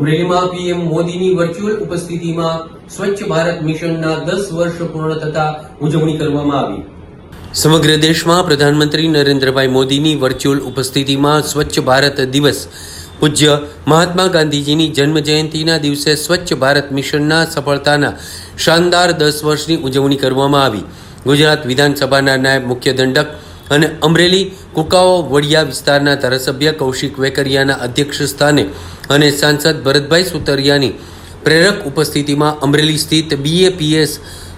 અમરેલીમાં પીએમ મોદીની વર્ચ્યુઅલ ઉપસ્થિતિમાં સ્વચ્છ ભારત મિશનના દસ વર્ષ પૂર્ણ થતા ઉજવણી કરવામાં આવી. સમગ્ર દેશમાં પ્રધાનમંત્રી નરેન્દ્રભાઈ મોદીની વર્ચ્યુઅલ ઉપસ્થિતિમાં સ્વચ્છ ભારત દિવસ. પૂજ્ય મહાત્મા ગાંધીજીની જન્મ જયંતિના દિવસે સ્વચ્છ ભારત મિશનના સફળતાના શાનદાર દસ વર્ષની ઉજવણી કરવામાં આવી. ગુજરાત વિધાનસભાના નાયબ મુખ્ય દંડક અને અમરેલી કુકાઓ વડિયા વિસ્તારના ધારાસભ્ય કૌશિક વેકરિયાના અધ્યક્ષ સ્થાને અને સાંસદ ભરતભાઈ સુતરિયાની પ્રેરક ઉપસ્થિતિમાં અમરેલી સ્થિત બીએપીએસ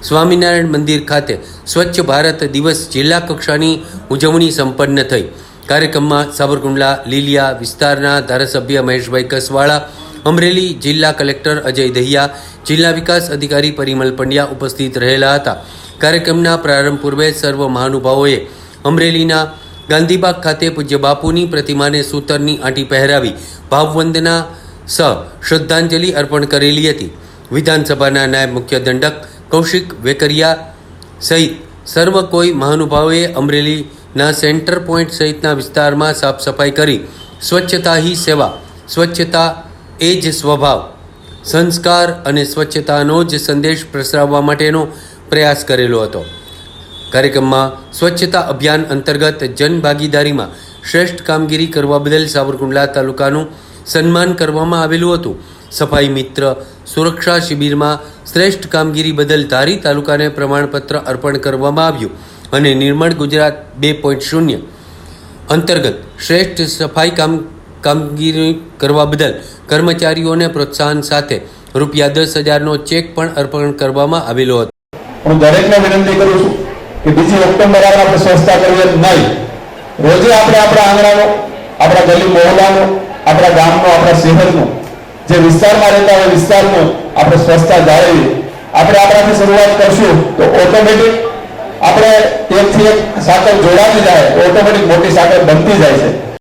સ્વામિનારાયણ મંદિર ખાતે સ્વચ્છ ભારત દિવસ જિલ્લા કક્ષાની ઉજવણી સંપન્ન થઈ. કાર્યક્રમમાં સાબરકુંડલા લીલિયા વિસ્તારના ધારાસભ્ય મહેશભાઈ કસવાળા, અમરેલી જિલ્લા કલેક્ટર અજય દહિયા, જિલ્લા વિકાસ અધિકારી પરિમલ પંડ્યા ઉપસ્થિત રહેલા હતા. કાર્યક્રમના પ્રારંભ પૂર્વે સર્વ મહાનુભાવોએ અમરેલીના ગાંધીબાગ ખાતે પૂજ્ય બાપુની પ્રતિમાને સૂતરની આંટી પહેરાવી ભાવવંદના સહ શ્રદ્ધાંજલિ અર્પણ કરેલી હતી. વિધાનસભાના નાયબ મુખ્ય દંડક કૌશિક વેકરિયા સહિત સર્વ કોઈ મહાનુભાવોએ અમરેલીના સેન્ટર પોઈન્ટ સહિતના વિસ્તારમાં સાફ સફાઈ કરી સ્વચ્છતા હી સેવા, સ્વચ્છતા એ જ સ્વભાવ, સંસ્કાર અને સ્વચ્છતાનો જ સંદેશ પ્રસરાવવા માટેનો પ્રયાસ કરેલો હતો. કાર્યક્રમમાં સ્વચ્છતા અભિયાન અંતર્ગત જનભાગીદારીમાં શ્રેષ્ઠ કામગીરી કરવા બદલ સાવરકુંડલા તાલુકાનું સન્માન કરવામાં આવેલું હતું. સફાઈ મિત્ર સુરક્ષા શિબિરમાં શ્રેષ્ઠ કામગીરી બદલ ધારી તાલુકાને પ્રમાણપત્ર અર્પણ કરવામાં આવ્યું અને નિર્મળ ગુજરાત બે પોઈન્ટ શૂન્ય અંતર્ગત શ્રેષ્ઠ સફાઈ કામ, કામગીરી કરવા બદલ કર્મચારીઓને પ્રોત્સાહન સાથે રૂપિયા દસ હજારનો ચેક પણ અર્પણ કરવામાં આવેલો હતો. હું દરેકને વિનંતી કરું છું કે બીજી ઓક્ટોબર આપણે સ્વચ્છતા કરીએ નહીં. રોજે આપણે આપણા આંગણાનો, આપણા ગલી મોહલ્લાનો, આપણા ગામનો, આપણા શહેરનો, જે વિસ્તારમાં રહેતા હોય વિસ્તારનો આપણે સ્વચ્છતા જાળવીએ. આપણે આપણાથી શરૂઆત કરશું તો ઓટોમેટિક આપણે એકથી એક સાંકળ જોડાતી જાય, ઓટોમેટિક મોટી સાંકળ બનતી જાય છે.